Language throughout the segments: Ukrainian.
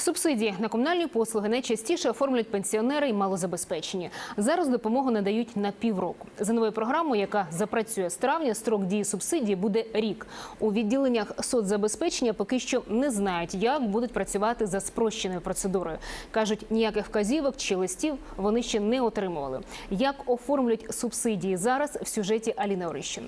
Субсидії на комунальні послуги найчастіше оформлюють пенсіонери і малозабезпечені. Зараз допомогу надають на півроку. За новою програмою, яка запрацює з травня, строк дії субсидії буде рік. У відділеннях соцзабезпечення поки що не знають, як будуть працювати за спрощеною процедурою. кажуть, ніяких вказівок чи листів вони ще не отримували. Як оформлюють субсидії зараз в сюжеті Аліни Орищин.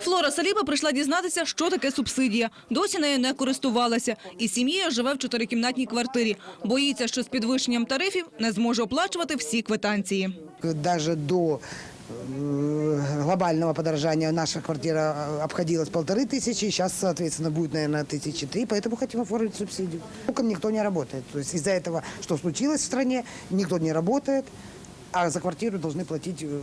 Флора Саліба прийшла дізнатися, що таке субсидія. Досі нею не користувалася. І сім'єю живе в чотирикімнатній квартирі. Боїться, що з підвищенням тарифів не зможе оплачувати всі квитанції. даже до э, глобального подорожания наша квартира э, обходилась полторы тысячи, сейчас, соответственно, будет, наверное, тысячи три, поэтому хотим оформить субсидию. Толком никто не работает. То есть из-за этого, что случилось в стране, никто не работает, а за квартиру должны платить э,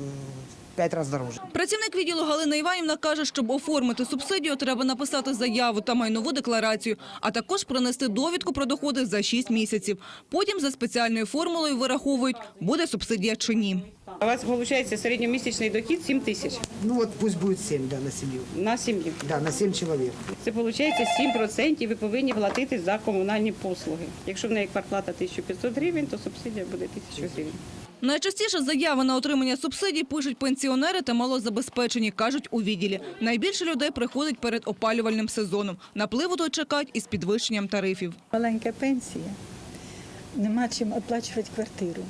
пять раз дороже. Працівник відділу Галина Іванівна каже, щоб оформити субсидію, треба написати заяву та майнову декларацію, а також принести довідку про доходи за 6 місяців. Потім за спеціальною формулою вираховують, буде субсидія чи ні. У вас виходить середньомісячний дохід 7 тисяч Ну вот пусть будет 7, да, на семью. на сім'ю. Да, на 7 человек. Це виходить 7% ви повинні платити за комунальні послуги. Якщо в неї квартплата 1500 гривень, то субсидія буде 1000 гривень. Найчастіше заяви на отримання субсидій пишуть пенсіонери та малозабезпечені, кажуть у відділі. Найбільше людей приходить перед опалювальним сезоном. Напливу тут чекають із підвищенням тарифів. Маленька пенсія, нема чим оплачувати квартиру.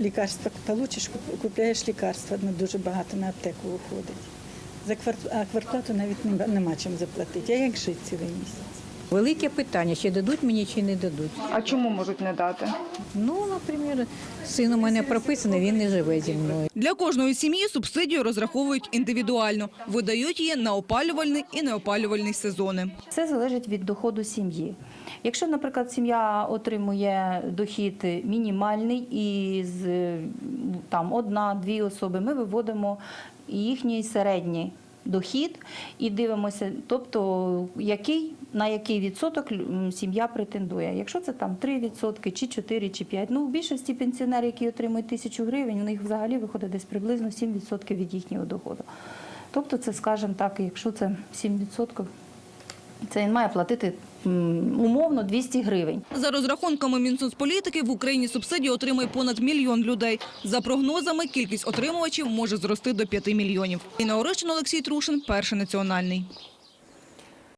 Лікарства получиш, куп- купляєш лікарства, ну, дуже багато на аптеку виходить. За квартплату навіть нема чим заплатити. А як жити цілий місяць? Велике питання, чи дадуть мені, чи не дадуть. А чому можуть не дати? Ну, наприклад, син у мене прописаний, він не живе зі мною. Для кожної сім'ї субсидію розраховують індивідуально. Видають її на опалювальний і неопалювальний сезони. Це залежить від доходу сім'ї. Якщо, наприклад, сім'я отримує дохід мінімальний і з там одна-дві особи, ми виводимо їхній середній дохід і дивимося, тобто який на який відсоток сім'я претендує. Якщо це там 3% чи 4, чи 5, ну в більшості пенсіонерів, які отримують тисячу гривень, у них взагалі виходить десь приблизно 7% від їхнього доходу. Тобто це, скажімо так, якщо це 7%, це він має платити умовно 200 гривень. За розрахунками Мінсоцполітики в Україні субсидії отримує понад мільйон людей. За прогнозами, кількість отримувачів може зрости до 5 мільйонів. Інна Орищина, Олексій Трушин, Перший національний.